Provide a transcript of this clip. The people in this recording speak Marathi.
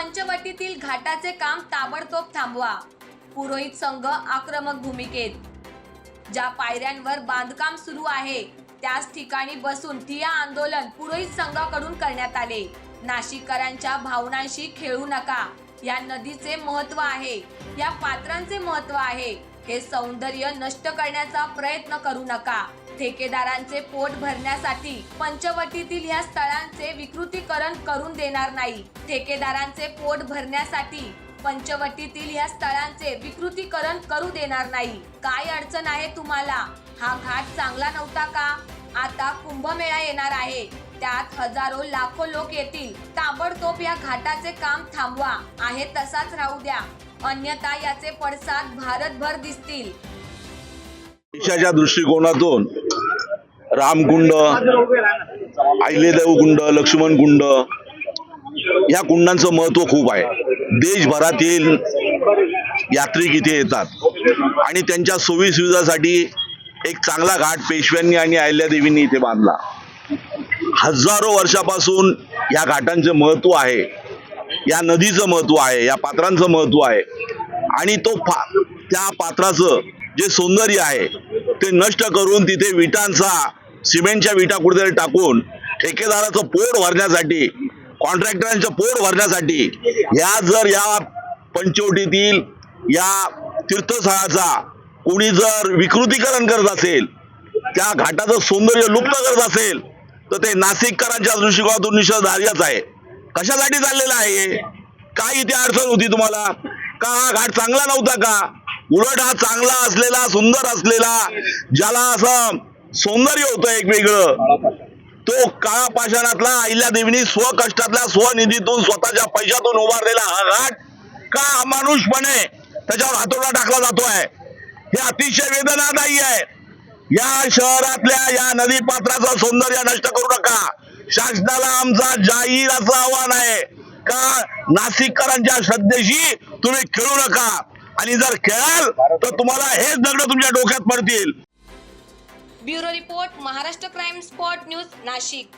पंचवटीतील घाटाचे काम ताबडतोब थांबवा. पुरोहित संघ आक्रमक भूमिकेत. ज्या पायऱ्यांवर बांधकाम सुरू आहे त्याच ठिकाणी बसून ठिया आंदोलन पुरोहित संघाकडून करण्यात आले. नाशिककरांच्या भावनांशी खेळू नका. या नदीचे महत्त्व आहे. या पात्रांचे महत्त्व आहे. हे सौंदर्य नष्ट करण्याचा प्रयत्न करू नका. ठेकेदारांचे पोट भरण्यासाठी पंचवटीतील या स्थळांचे विकृतीकरण करून देणार नाही. ठेकेदारांचे पोट भरण्यासाठी पंचवटीतील या स्थळांचे विकृतीकरण करू देणार नाही. काय अडचण आहे तुम्हाला? हा घाट चांगला नव्हता का? आता कुंभमेळा येणार आहे. त्यात हजारो लाखो लोक येतील. ताबडतोब या घाटाचे काम थांबवा. आहे तसाच राहू द्या. अन्यथा याचे पडसाद भारतभर दिसतील. देशाच्या दृष्टिकोनातून रामकुंड आहिलेदेव कुंड लक्ष्मण कुंड या कुंडांचं महत्त्व खूप आहे. देशभरातील यात्रिक इथे येतात. आणि त्यांच्या सोयी सुविधासाठी एक चांगला घाट पेशव्यांनी आणि अहिल्यादेवींनी इथे बांधला. हजारो वर्षापासून या घाटांचं महत्त्व आहे. या नदीचं महत्त्व आहे या पात्रांचं महत्त्व आहे. आणि तो पा त्या पात्राचं जे सौंदर्य आहे ते नष्ट करून तिथे विटांचा सिमेंटच्या विटा कुठेतरी टाकून ठेकेदाराचं पोट भरण्यासाठी कॉन्ट्रॅक्टरांचं पोट भरण्यासाठी या जर या पंचवटीतील या तीर्थस्थळाचा कोणी जर विकृतीकरण करत असेल त्या घाटाचं सौंदर्य लुप्त करत असेल तर ते नाशिककरांच्या दृष्टिकोनातून निषेधार्हच आहे. कशासाठी चाललेलं आहे हे? काय इथे अडचण होती तुम्हाला? का हा घाट चांगला नव्हता का? उलट हा चांगला असलेला सुंदर असलेला ज्याला असं सौंदर्य होतं एक वेगळं. तो काळा पाषाणातला अहिल्या देवीने स्वकष्टातल्या स्वनिधीतून स्वतःच्या पैशातून उभारलेला हा घाट का अमानुषपणे त्याच्यावर हातोडा टाकला जातोय? हे अतिशय वेदनादायी आहे. या शहरातल्या या नदी पात्राचं सौंदर्य नष्ट करू नका. शासनाला आमचा जाहीर असं आव्हान आहे. का नाशिककरांच्या श्रद्धेशी तुम्ही खेळू नका? आणि जर खेळाल तर तुम्हाला हेच दगड तुमच्या डोक्यात पडतील. Bureau report Maharashtra crime spot news Nashik.